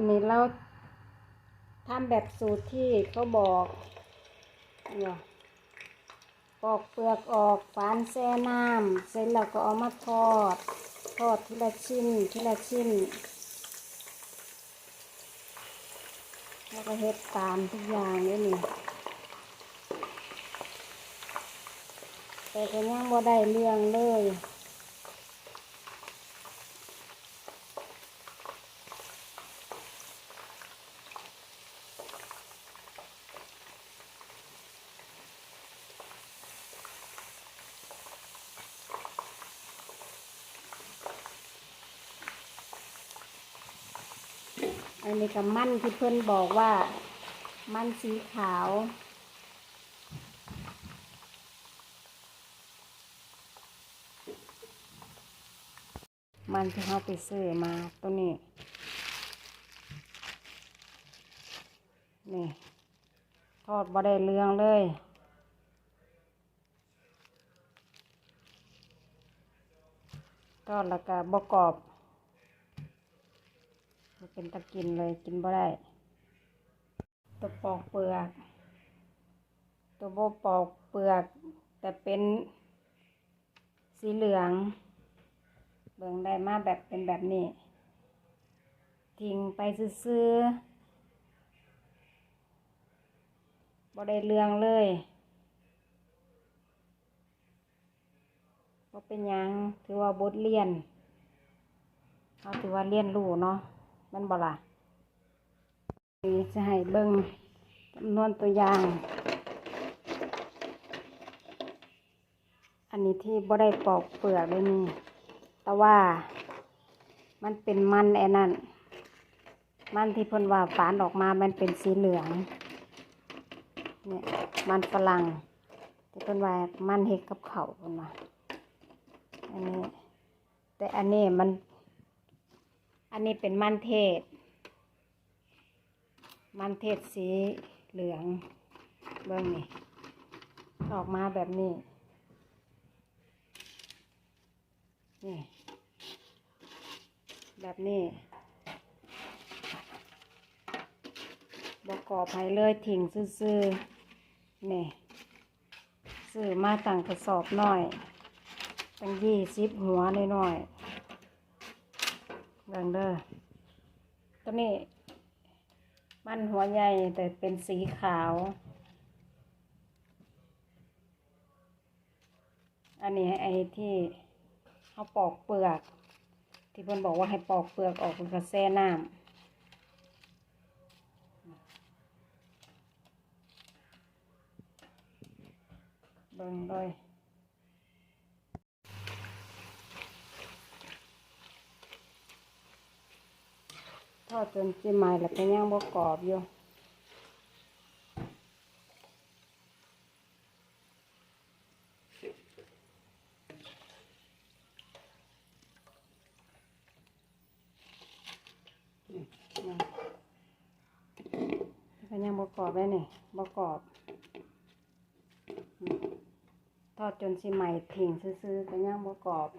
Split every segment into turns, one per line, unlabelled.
อันนี้เราทำแบบสูตรที่เขาบอกเนี่ยปอกเปลือกออกฝานแช่น้ำเสร็จแล้วก็เอามาทอด ทอดทีละชิ้นทีละชิ้น แล้วก็เฮ็ดตามทุกอย่างเลยนี่แต่ก็ยังบ่ได้เรื่องเลย อันนี้กับมันที่เพื่อนบอกว่า มันสีขาว มันที่เขาไปซื้อมาตัวนี้ นี่ ทอดบ่ได้เรืองเลยทอดแล้วก็บกรอบ เป็นตะกินเลยกินบ่ได้ ตัวปอกเปลือก ตัวโบปอกเปลือก แต่เป็นสีเหลือง เบิ่งได้มาแบบเป็นแบบนี้ ทิ้งไปซื้อๆบ่ได้เรื่องเลยบ่เป็นยังถือว่าบทเรียนเขาถือว่าเรียนรู้เนาะ มันบล่ะจะให้เบิ่งจำนวนตัวอย่าง อันนี้ที่บ่ได้ปอกเปลือกเลยนี่ แต่ว่า มันเป็นมันไอ้นั่น มันที่เพิ่นว่าฝานออกมา มันเป็นสีเหลือง เนี่ย มันฝรั่งที่เพิ่นว่ามันเฮ็ดกับเขาเพิ่นว่าอันนี้ แต่อันนี้มัน อันนี้เป็นมันเทศ มันเทศสีเหลือง เบิ่งนี่ ออกมาแบบนี้ นี่ แบบนี้บกอบให้เลยทิ้งซื่อๆนี่ซื้อมาตั้งกระสอบหน่อย ตั้งยี่สิบหัวน้อยๆ เบิ่งเด้อตัวนี้ มันหัวใหญ่แต่เป็นสีขาว อันนี้ไอ้ที่เขาปอกเปลือก ที่เพิ่นบอกว่าให้ปอกเปลือกออกแล้วก็แช่น้ำเบิ่งเลย ทอดจนจิไหมแล้วก็ยังบ่กรอบอยู่ก็ยังบกรอบเลยนี่บกรอบ ทอดจนสิใหม่ทิ้งซื้อๆก็ยังบกรอบ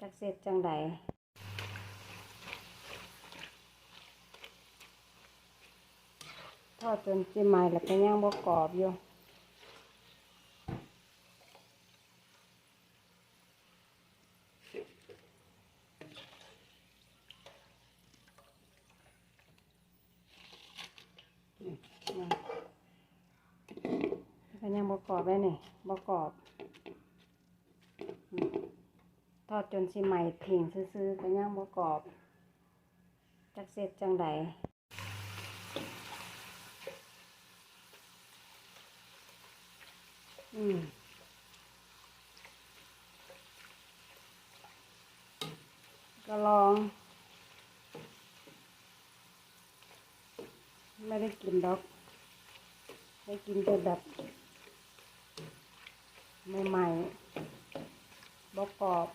จักเสร็จจังใด อดจนสิใหม่แล้วก็ยังบกรอบอยู่ก็ยังบกรอบเลยนี่บกรอบทอดจนสิใหม่ทิ้งซื้อๆก็ยังบกรอบจักเสร็จจังใด อืมก็ลอง ไม่ได้กินดอก ได้กินแต่แบบใหม่ๆบกกรอบ